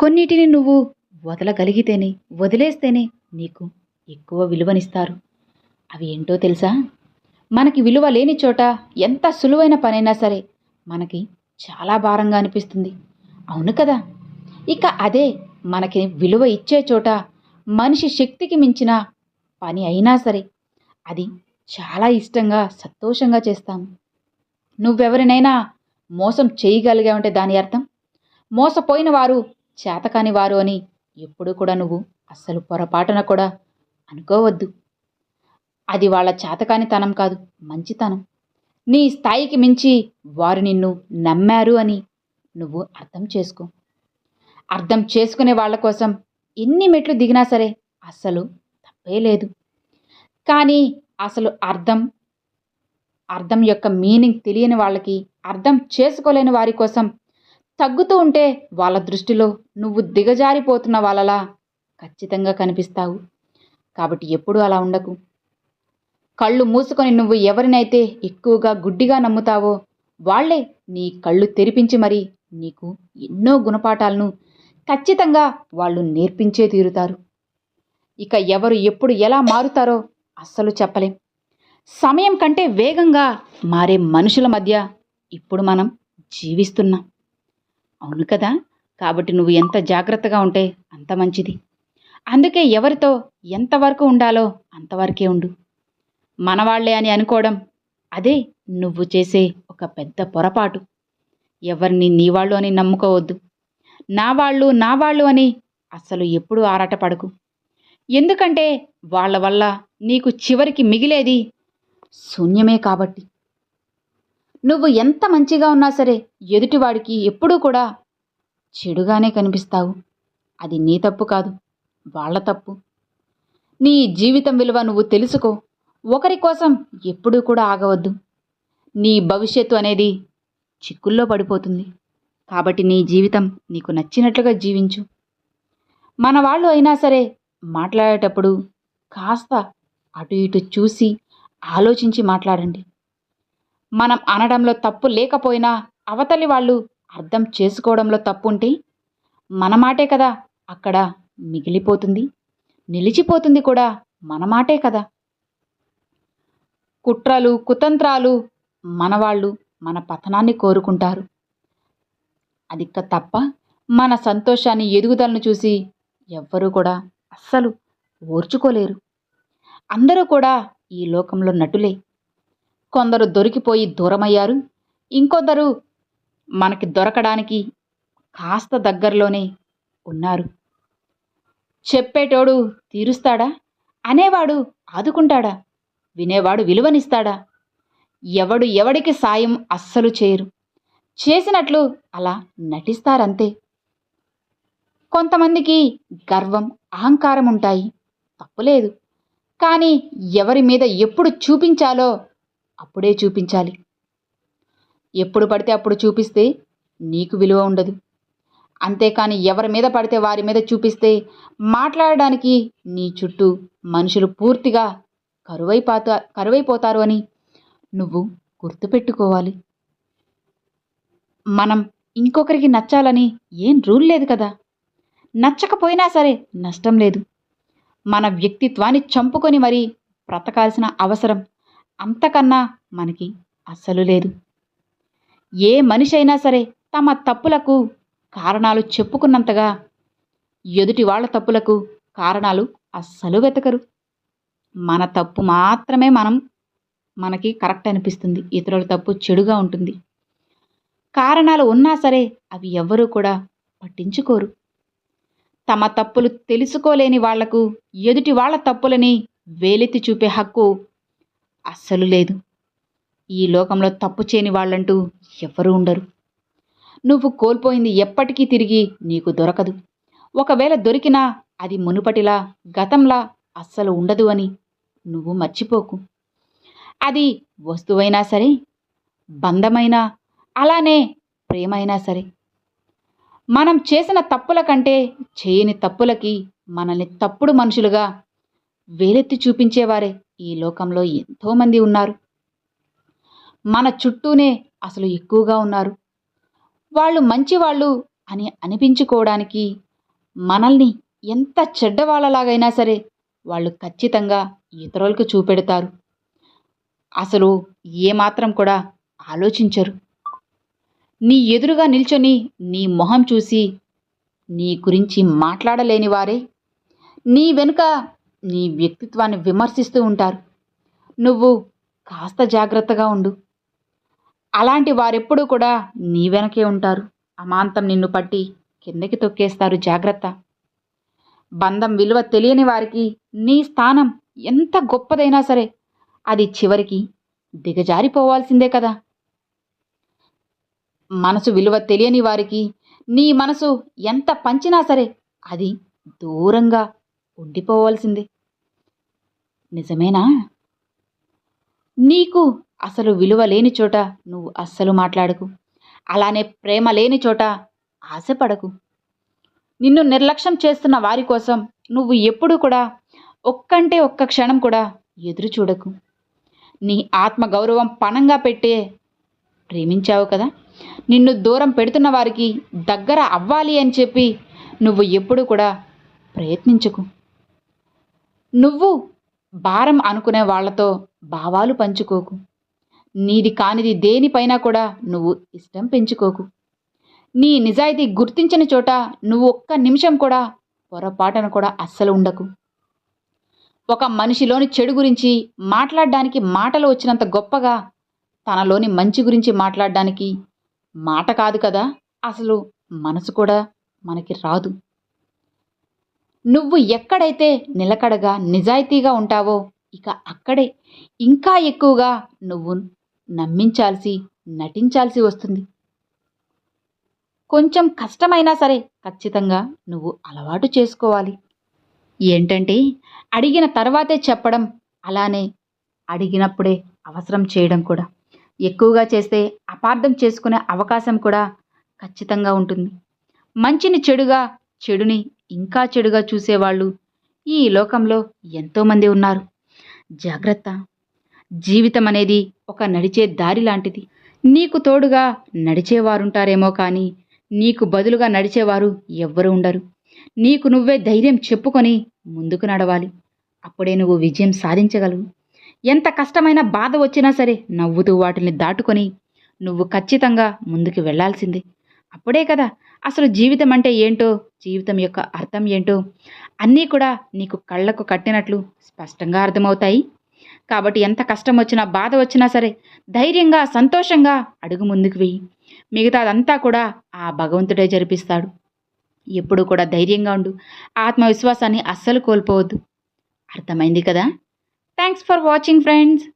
కొన్నిటిని నువ్వు వదలగలిగితేనే వదిలేస్తేనే నీకు ఎక్కువ విలువనిస్తారు. అవి ఏంటో తెలుసా? మనకి విలువ లేని చోట ఎంత సులువైన పనైనా సరే మనకి చాలా భారంగా అనిపిస్తుంది. అవును కదా? ఇక అదే మనకి విలువ ఇచ్చే చోట మనిషి శక్తికి మించిన పని అయినా సరే అది చాలా ఇష్టంగా సంతోషంగా చేస్తాము. నువ్వెవరినైనా మోసం చేయగలిగా ఉంటే దాని అర్థం? మోసపోయిన వారు చేతకాని వారు అని ఎప్పుడు కూడా నువ్వు అస్సలు పొరపాటున కూడా అనుకోవద్దు. అది వాళ్ళ చేతకానితనం కాదు మంచితనం. నీ స్థాయికి మించి వారు నిన్ను నమ్మారు అని నువ్వు అర్థం చేసుకో. అర్థం చేసుకునే వాళ్ళ కోసం ఎన్ని మెట్లు దిగినా సరే అస్సలు తప్పే లేదు. కానీ అసలు అర్థం అర్థం యొక్క మీనింగ్ తెలియని వాళ్ళకి అర్థం చేసుకోలేని వారి కోసం తగ్గుతూ ఉంటే వాళ్ళ దృష్టిలో నువ్వు దిగజారిపోతున్న వాళ్ళలా ఖచ్చితంగా కనిపిస్తావు. కాబట్టి ఎప్పుడూ అలా ఉండకు. కళ్ళు మూసుకొని నువ్వు ఎవరినైతే ఎక్కువగా గుడ్డిగా నమ్ముతావో వాళ్ళే నీ కళ్ళు తెరిపించి మరి నీకు ఎన్నో గుణపాఠాలను ఖచ్చితంగా వాళ్ళు నేర్పించే తీరుతారు. ఇక ఎవరు ఎప్పుడు ఎలా మారుతారో అస్సలు చెప్పలేం. సమయం కంటే వేగంగా మారే మనుషుల మధ్య ఇప్పుడు మనం జీవిస్తున్నాం. అవును కదా? కాబట్టి నువ్వు ఎంత జాగ్రత్తగా ఉంటే అంత మంచిది. అందుకే ఎవరితో ఎంతవరకు ఉండాలో అంతవరకే ఉండు. మనవాళ్ళే అని అనుకోవడం అదే నువ్వు చేసే ఒక పెద్ద పొరపాటు. ఎవరిని నీ వాళ్ళు అని నమ్ముకోవద్దు. నా వాళ్ళు నా వాళ్ళు అని అస్సలు ఎప్పుడూ ఆరాటపడకు. ఎందుకంటే వాళ్ళ వల్ల నీకు చివరికి మిగిలేది శూన్యమే కాబట్టి. నువ్వు ఎంత మంచిగా ఉన్నా సరే ఎదుటివాడికి ఎప్పుడూ కూడా చెడుగానే కనిపిస్తావు. అది నీ తప్పు కాదు వాళ్ళ తప్పు. నీ జీవితం విలువ నువ్వు తెలుసుకో. ఒకరి కోసం ఎప్పుడూ కూడా ఆగవద్దు. నీ భవిష్యత్తు అనేది చిక్కుల్లో పడిపోతుంది. కాబట్టి నీ జీవితం నీకు నచ్చినట్లుగా జీవించు. మన వాళ్ళు అయినా సరే మాట్లాడేటప్పుడు కాస్త అటు ఇటు చూసి ఆలోచించి మాట్లాడండి. మనం అనడంలో తప్పు లేకపోయినా అవతలి వాళ్ళు అర్థం చేసుకోవడంలో తప్పు ఉంటే మన మాటే కదా అక్కడ మిగిలిపోతుంది. నిలిచిపోతుంది కూడా మన మాటే కదా. కుట్రలు కుతంత్రాలు మనవాళ్ళు మన పతనాన్ని కోరుకుంటారు. అది క- తప్ప మన సంతోషాన్ని ఎదుగుదలను చూసి ఎవ్వరూ కూడా అస్సలు ఓర్చుకోలేరు. అందరూ కూడా ఈ లోకంలో నటులే. కొందరు దొరికిపోయి దూరమయ్యారు. ఇంకొందరు మనకి దొరకడానికి కాస్త దగ్గరలోనే ఉన్నారు. చెప్పేటోడు తీరుస్తాడా? అనేవాడు ఆదుకుంటాడా? వినేవాడు విలువనిస్తాడా? ఎవడు ఎవడికి సాయం అస్సలు చేయరు. చేసినట్లు అలా నటిస్తారంతే. కొంతమందికి గర్వం అహంకారం ఉంటాయి. తప్పులేదు. కానీ ఎవరి మీద ఎప్పుడు చూపించాలో అప్పుడే చూపించాలి. ఎప్పుడు పడితే అప్పుడు చూపిస్తే నీకు విలువ ఉండదు. అంతేకాని ఎవరి మీద పడితే వారి మీద చూపిస్తే మాట్లాడడానికి నీ చుట్టూ మనుషులు పూర్తిగా కరువైపోతా కరువైపోతారు అని నువ్వు గుర్తుపెట్టుకోవాలి. మనం ఇంకొకరికి నచ్చాలని ఏం రూల్ లేదు కదా. నచ్చకపోయినా సరే నష్టం లేదు. మన వ్యక్తిత్వాన్ని చంపుకొని మరీ బ్రతకాల్సిన అవసరం అంతకన్నా మనకి అస్సలు లేదు. ఏ మనిషి అయినా సరే తమ తప్పులకు కారణాలు చెప్పుకున్నంతగా ఎదుటి వాళ్ళ తప్పులకు కారణాలు అస్సలు వెతకరు. మన తప్పు మాత్రమే మనం మనకి కరెక్ట్ అనిపిస్తుంది. ఇతరుల తప్పు చెడుగా ఉంటుంది. కారణాలు ఉన్నా సరే అవి ఎవ్వరూ కూడా పట్టించుకోరు. తమ తప్పులు తెలుసుకోలేని వాళ్ళకు ఎదుటి వాళ్ళ తప్పులని వేలెత్తి చూపే హక్కు అస్సలు లేదు. ఈ లోకంలో తప్పు చేయని వాళ్ళంటూ ఎవ్వరూ ఉండరు. నువ్వు కోల్పోయింది ఎప్పటికీ తిరిగి నీకు దొరకదు. ఒకవేళ దొరికినా అది మునుపటిలా గతంలా అస్సలు ఉండదు అని నువ్వు మర్చిపోకు. అది వస్తువైనా సరే బంధమైనా అలానే ప్రేమైనా సరే. మనం చేసిన తప్పుల కంటే చేయని తప్పులకి మనల్ని తప్పుడు మనుషులుగా వేలెత్తి చూపించేవారే. ఈ లోకంలో ఎంతోమంది ఉన్నారు. మన చుట్టూనే అసలు ఎక్కువగా ఉన్నారు. వాళ్ళు మంచివాళ్ళు అని అనిపించుకోవడానికి మనల్ని ఎంత చెడ్డవాళ్ళలాగైనా సరే వాళ్ళు ఖచ్చితంగా ఇతరులకు చూపెడతారు. అసలు ఏమాత్రం కూడా ఆలోచించరు. నీ ఎదురుగా నిల్చొని నీ మొహం చూసి నీ గురించి మాట్లాడలేని వారే. నీ వెనుక నీ వ్యక్తిత్వాన్ని విమర్శిస్తూ ఉంటారు. నువ్వు కాస్త జాగ్రత్తగా ఉండు. అలాంటి వారెప్పుడూ కూడా నీ వెనకే ఉంటారు. అమాంతం నిన్ను పట్టి కిందకి తొక్కేస్తారు జాగ్రత్త. బంధం విలువ తెలియని వారికి నీ స్థానం ఎంత గొప్పదైనా సరే అది చివరికి దిగజారిపోవాల్సిందే కదా. మనసు విలువ తెలియని వారికి నీ మనసు ఎంత పంచినా సరే అది దూరంగా ఉండిపోవాల్సిందే. నిజమేనా? నీకు అసలు విలువ లేని చోట నువ్వు అస్సలు మాట్లాడకు. అలానే ప్రేమ లేని చోట ఆశపడకు. నిన్ను నిర్లక్ష్యం చేస్తున్న వారి కోసం నువ్వు ఎప్పుడూ కూడా ఒక్కంటే ఒక్క క్షణం కూడా ఎదురు చూడకు. నీ ఆత్మ గౌరవం పణంగా పెట్టే ప్రేమించావు కదా? నిన్ను దూరం పెడుతున్న వారికి దగ్గర అవ్వాలి అని చెప్పి నువ్వు ఎప్పుడు కూడా ప్రయత్నించకు. నువ్వు భారం అనుకునే వాళ్ళతో భావాలు పంచుకోకు. నీది కానిది దేనిపైన కూడా నువ్వు ఇష్టం పెంచుకోకు. నీ నిజాయితీ గుర్తించిన చోట నువ్వు ఒక్క నిమిషం కూడా పొరపాటున కూడా అస్సలు ఉండకు. ఒక మనిషిలోని చెడు గురించి మాట్లాడడానికి మాటలు వచ్చినంత గొప్పగా తనలోని మంచి గురించి మాట్లాడడానికి మాట కాదు కదా అసలు మనసు కూడా మనకి రాదు. నువ్వు ఎక్కడైతే నిలకడగా నిజాయితీగా ఉంటావో ఇక అక్కడే. ఇంకా ఎక్కువగా నువ్వు నమ్మించాల్సి నటించాల్సి వస్తుంది. కొంచెం కష్టమైనా సరే ఖచ్చితంగా నువ్వు అలవాటు చేసుకోవాలి. ఏంటంటే అడిగిన తర్వాతే చెప్పడం అలానే అడిగినప్పుడే అవసరం చేయడం కూడా. ఎక్కువగా చేస్తే అపార్థం చేసుకునే అవకాశం కూడా ఖచ్చితంగా ఉంటుంది. మంచిని చెడుగా చెడుని ఇంకా చెడుగా చూసేవాళ్ళు ఈ లోకంలో ఎంతోమంది ఉన్నారు. జాగ్రత్త. జీవితం అనేది ఒక నడిచే దారి లాంటిది. నీకు తోడుగా నడిచేవారుంటారేమో కానీ నీకు బదులుగా నడిచేవారు ఎవ్వరు ఉండరు. నీకు నువ్వే ధైర్యం చెప్పుకొని ముందుకు నడవాలి. అప్పుడే నువ్వు విజయం సాధించగలవు. ఎంత కష్టమైన బాధ వచ్చినా సరే నవ్వుతూ వాటిని దాటుకొని నువ్వు ఖచ్చితంగా ముందుకు వెళ్ళాల్సిందే. అప్పుడే కదా అసలు జీవితం అంటే ఏంటో జీవితం యొక్క అర్థం ఏంటో అన్నీ కూడా నీకు కళ్ళకు కట్టినట్లు స్పష్టంగా అర్థమవుతాయి. కాబట్టి ఎంత కష్టం వచ్చినా బాధ వచ్చినా సరే ధైర్యంగా సంతోషంగా అడుగు ముందుకు వెయ్యి మిగతాదంతా కూడా ఆ భగవంతుడే జరిపిస్తాడు. ఎప్పుడూ కూడా ధైర్యంగా ఉండు. ఆత్మవిశ్వాసాన్ని అస్సలు కోల్పోవద్దు. అర్థమైంది కదా? Thanks for watching friends